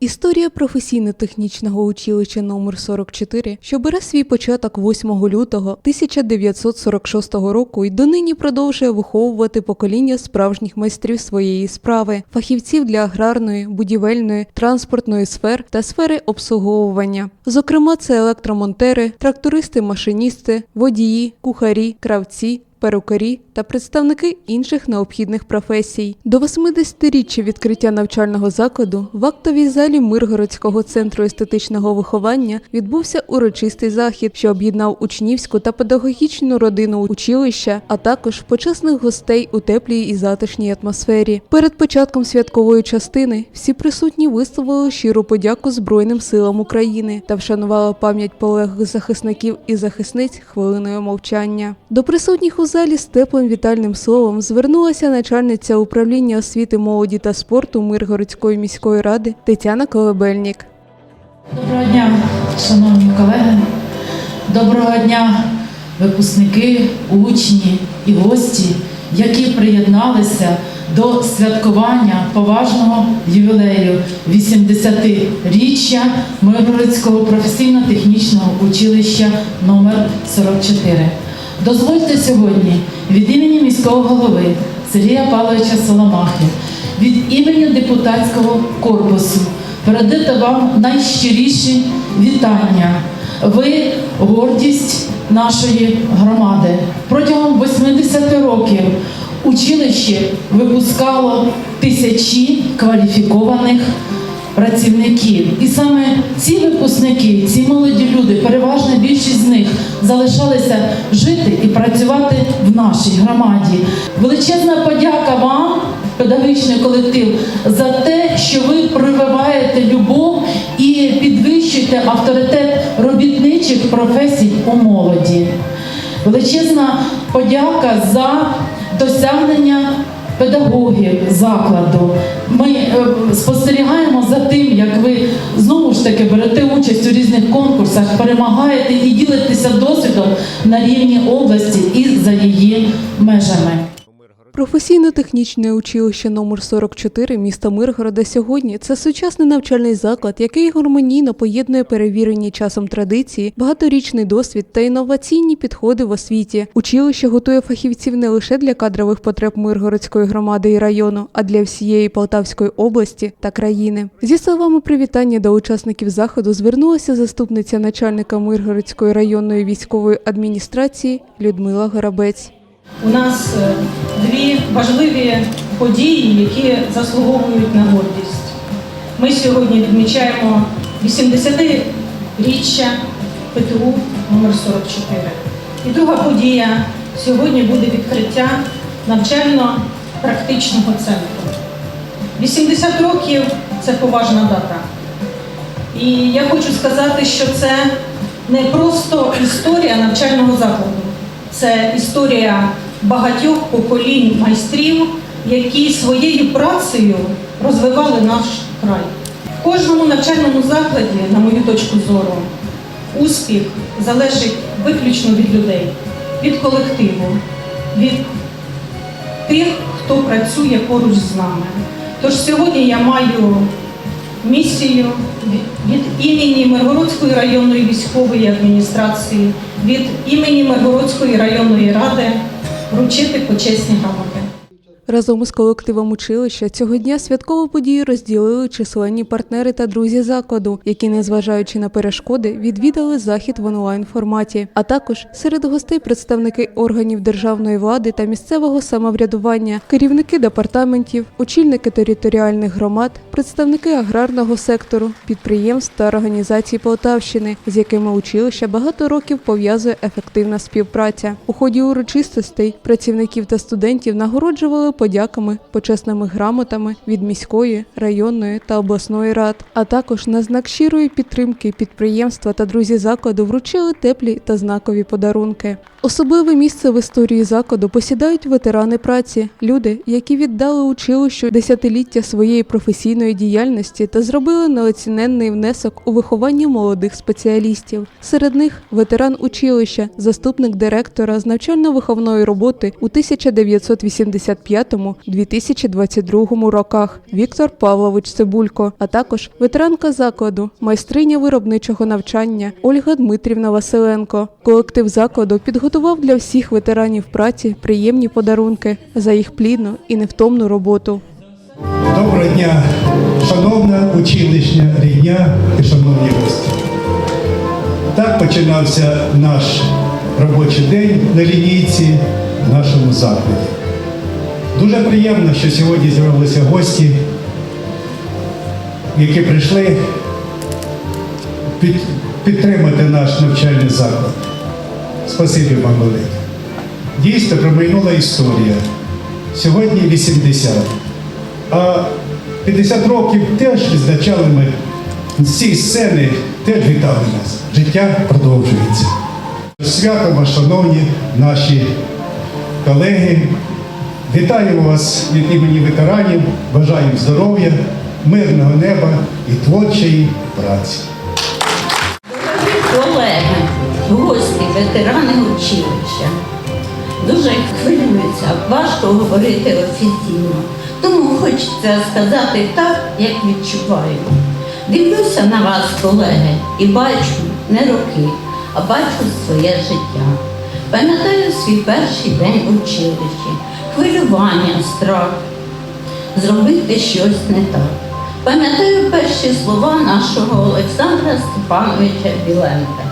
Історія професійно-технічного училища номер 44, що бере свій початок 8 лютого 1946 року і донині продовжує виховувати покоління справжніх майстрів своєї справи, фахівців для аграрної, будівельної, транспортної сфер та сфери обслуговування. Зокрема, це електромонтери, трактористи, машиністи, водії, кухарі, кравці, перукарі та представники інших необхідних професій. До 80-річчя відкриття навчального закладу в актовій залі Миргородського центру естетичного виховання відбувся урочистий захід, що об'єднав учнівську та педагогічну родину училища, а також почесних гостей у теплій і затишній атмосфері. Перед початком святкової частини всі присутні висловили щиру подяку Збройним силам України та вшанували пам'ять полеглих захисників і захисниць хвилиною мовчання. До присутніх у залі з теплим вітальним словом звернулася начальниця управління освіти, молоді та спорту Миргородської міської ради Тетяна Колебельнік. Доброго дня, шановні колеги. Доброго дня, випускники, учні і гості, які приєдналися до святкування поважного ювілею 80-річчя Миргородського професійно-технічного училища номер 44. Дозвольте сьогодні від імені міського голови Сергія Павловича Соломахи, від імені депутатського корпусу передати вам найщиріші вітання. Ви гордість нашої громади. Протягом 80 років училище випускало тисячі кваліфікованих працівників. І саме ці випускники, ці молоді люди, переважна більшість з них залишалися жити і працювати в нашій громаді. Величезна подяка вам, педагогічний колектив, за те, що ви прививаєте любов і підвищуєте авторитет робітничих професій у молоді. Величезна подяка за досягнення педагогів закладу. Ми е, спостерігаємо за тим, як ви знову ж таки берете участь у різних конкурсах, перемагаєте і ділитеся досвідом на рівні області і за її межами. Професійно-технічне училище номер 44 міста Миргорода сьогодні це сучасний навчальний заклад, який гармонійно поєднує перевірені часом традиції, багаторічний досвід та інноваційні підходи в освіті. Училище готує фахівців не лише для кадрових потреб Миргородської громади і району, а для всієї Полтавської області та країни. Зі словами привітання до учасників заходу звернулася заступниця начальника Миргородської районної військової адміністрації Людмила Горобець. У нас е, дві важливі події, які заслуговують на гордість. Ми сьогодні відмічаємо 80-річчя ПТУ номер 44 І друга подія сьогодні буде відкриття навчально-практичного центру. 80 років це поважна дата. І я хочу сказати, що це не просто історія навчального закладу, це історія багатьох поколінь майстрів, які своєю працею розвивали наш край. В кожному навчальному закладі, на мою точку зору, успіх залежить виключно від людей, від колективу, від тих, хто працює поруч з нами. Тож сьогодні я маю місію від- імені Миргородської районної військової адміністрації, від імені Миргородської районної ради вручити почесні грамоти. Разом із колективом училища цього дня святкову подію розділили численні партнери та друзі закладу, які, незважаючи на перешкоди, відвідали захід в онлайн форматі. А також серед гостей представники органів державної влади та місцевого самоврядування, керівники департаментів, очільники територіальних громад, представники аграрного сектору, підприємств та організацій Полтавщини, з якими училище багато років пов'язує ефективна співпраця. У ході урочистостей працівників та студентів нагороджували подяками, почесними грамотами від міської, районної та обласної рад. А також на знак щирої підтримки підприємства та друзі закладу вручили теплі та знакові подарунки. Особливе місце в історії закладу посідають ветерани праці, люди, які віддали училищу десятиліття своєї професійної діяльності та зробили неоціненний внесок у виховання молодих спеціалістів. Серед них ветеран училища, заступник директора з навчально-виховної роботи у 1985 2021-2022 роках Віктор Павлович Цибулько, а також ветеранка закладу, майстриня виробничого навчання Ольга Дмитрівна Василенко. Колектив закладу підготував для всіх ветеранів праці приємні подарунки за їх плідну і невтомну роботу. Доброго дня, шановна училищна рідня і шановні гості. Так починався наш робочий день на лінійці в нашому закладі. Дуже приємно, що сьогодні з'явилися гості, які прийшли під, підтримати наш навчальний заклад. Спасибі вам велике. Дійсно, промайнула історія. Сьогодні 80. А 50 років теж відзначали ми з цієї сцени, теж вітали нас. Життя продовжується. Свято шановні наші колеги. Вітаємо вас від імені ветеранів, бажаємо здоров'я, мирного неба і творчої праці. колеги, гості, ветерани училища. Дуже хвилюються, важко говорити офіційно. Тому хочеться сказати так, як відчуваю. Дивлюся на вас, колеги, і бачу не роки, а бачу своє життя. Пам'ятаю свій перший день у училищі, хвилювання, страх, зробити щось не так. Пам'ятаю перші слова нашого Олександра Степановича Біленка,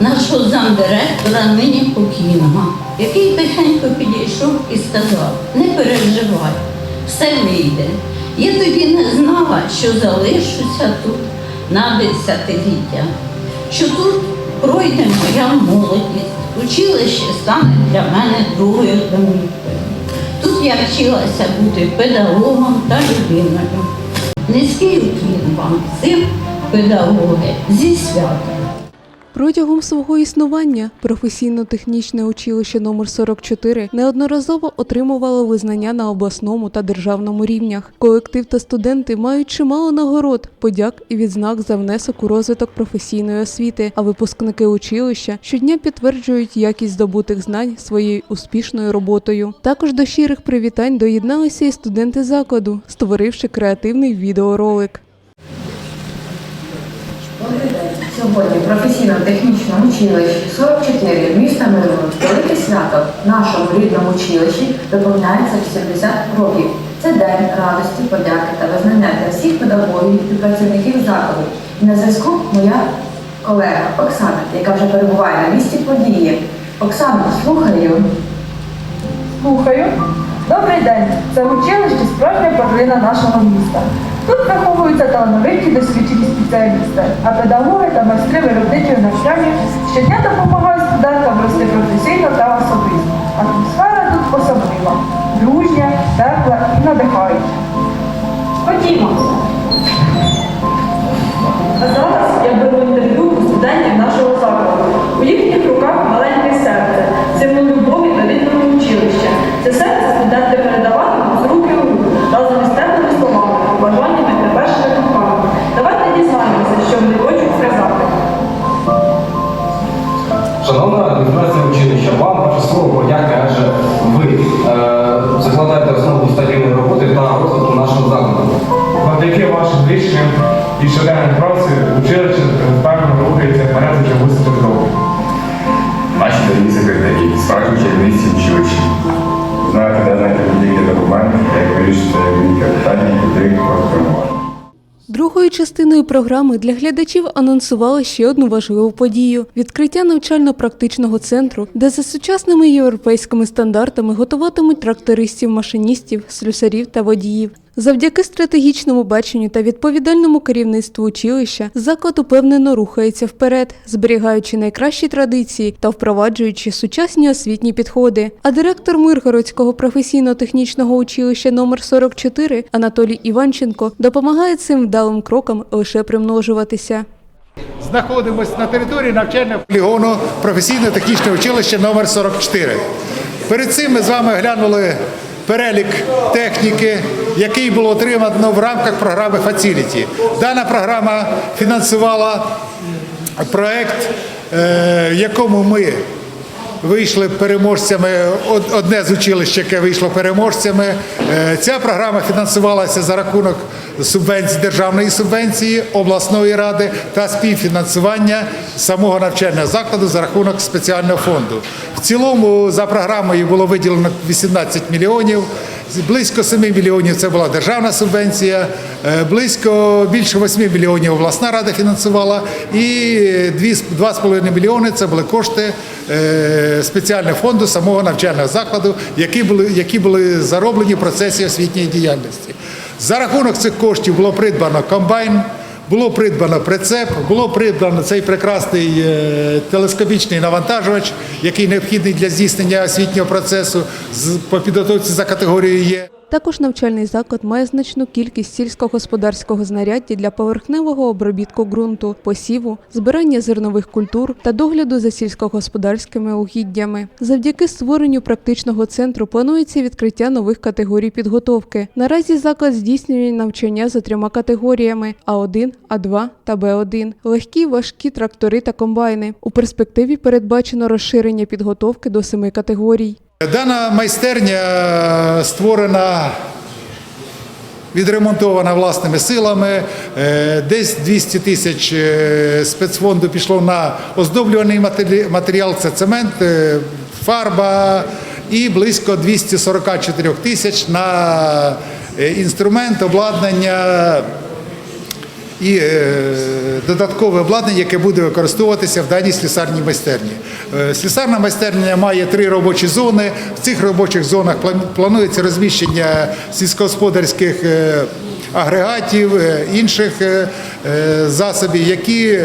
нашого замдиректора нині покійного, який тихенько підійшов і сказав: не переживай, все вийде. Я тоді не знала, що залишуся тут на десятиліття, що тут пройде моя молодість, училище стане для мене другою домівкою. Я вчилася бути педагогом та людиною. Низький уклін вам всім, педагоги, зі святом. Протягом свого існування професійно-технічне училище номер 44 неодноразово отримувало визнання на обласному та державному рівнях. Колектив та студенти мають чимало нагород, подяк і відзнак за внесок у розвиток професійної освіти. А випускники училища щодня підтверджують якість здобутих знань своєю успішною роботою. Також до щирих привітань доєдналися і студенти закладу, створивши креативний відеоролик. Сьогодні в професійно-технічному училищі 44 міста Мирного велике свято в нашому рідному училищі виповняється 80 років. Це день радості, подяки та визнання для всіх педагогів і працівників закладу. І на зв'язку моя колега Оксана, яка вже перебуває на місці події. Оксана, слухаю. Слухаю. Добрий день. Це училище справжня перлина нашого міста. Тут виховуються талановиті досвідчені спеціалісти, а педагоги та майстри виробничого навчання щодня допомагають студентам рости професійно та особисто. Атмосфера тут особлива, дружня, тепла і надихаюча. Ходімо. А зараз я беру інтерв'ю у студентів нашого закладу. У їхніх руках маленьке серце, символ любові та рідного училища. Це серце питання, людей вас. Другою частиною програми для глядачів анонсували ще одну важливу подію відкриття навчально-практичного центру, де за сучасними європейськими стандартами готуватимуть трактористів, машиністів, слюсарів та водіїв. Завдяки стратегічному баченню та відповідальному керівництву училища заклад упевнено рухається вперед, зберігаючи найкращі традиції та впроваджуючи сучасні освітні підходи. А директор Миргородського професійно-технічного училища номер 44 Анатолій Іванченко допомагає цим вдалим крокам лише примножуватися. Знаходимося на території навчального полігону професійно-технічне училище номер 44. Перед цим ми з вами глянули перелік техніки, який було отримано в рамках програми Facility. Дана програма фінансувала проект, е, в якому ми вийшли переможцями. од- Одне з училищ, яке вийшло переможцями. Е, Ця програма фінансувалася за рахунок субвенції державної субвенції обласної ради та співфінансування самого навчального закладу за рахунок спеціального фонду. В цілому за програмою було виділено 18 мільйонів. Близько 7 мільйонів це була державна субвенція, е, близько більше 8 мільйонів обласна рада фінансувала, і 2,5 мільйони це були кошти е, спеціального фонду самого навчального закладу, які були, які були зароблені в процесі освітньої діяльності. За рахунок цих коштів було придбано комбайн. Було придбано прицеп, було придбано цей прекрасний е, телескопічний навантажувач, який необхідний для здійснення освітнього процесу по підготовці за категорією Є. Також навчальний заклад має значну кількість сільськогосподарського знаряддя для поверхневого обробітку ґрунту, посіву, збирання зернових культур та догляду за сільськогосподарськими угіддями. Завдяки створенню практичного центру планується відкриття нових категорій підготовки. Наразі заклад здійснює навчання за трьома категоріями: А1, А2 та Б1 – легкі, важкі трактори та комбайни. У перспективі передбачено розширення підготовки до семи категорій. Дана майстерня е, створена. Відремонтована власними силами, Е, десь 200 тисяч е, спецфонду пішло на оздоблюваний матеріал, це цемент, фарба і близько 244 тисяч на інструмент, обладнання і додаткове обладнання, яке буде використовуватися в даній слісарній майстерні. Е, Слісарна майстерня має три робочі зони. В цих робочих зонах планується розміщення сільськогосподарських е, агрегатів, е, інших засобів, які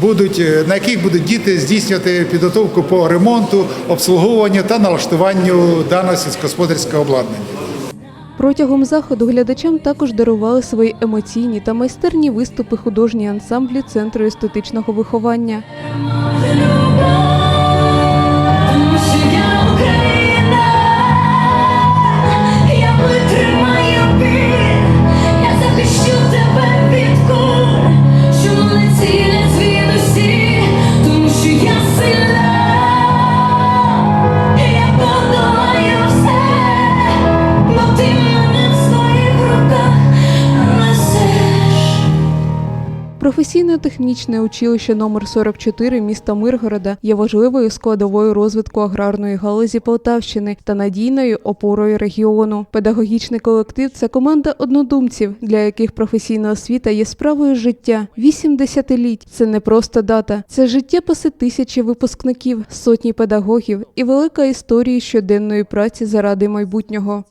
будуть, на яких будуть діти здійснювати підготовку по ремонту, обслуговуванню та налаштуванню даного сільськогосподарського обладнання. Протягом заходу глядачам також дарували свої емоційні та майстерні виступи художні ансамблі Центру естетичного виховання. Професійно-технічне училище номер 44 міста Миргорода є важливою складовою розвитку аграрної галузі Полтавщини та надійною опорою регіону. Педагогічний колектив це команда однодумців, для яких професійна освіта є справою життя. Вісім десятиліть це не просто дата, це життєписи тисячі випускників, сотні педагогів і велика історія щоденної праці заради майбутнього.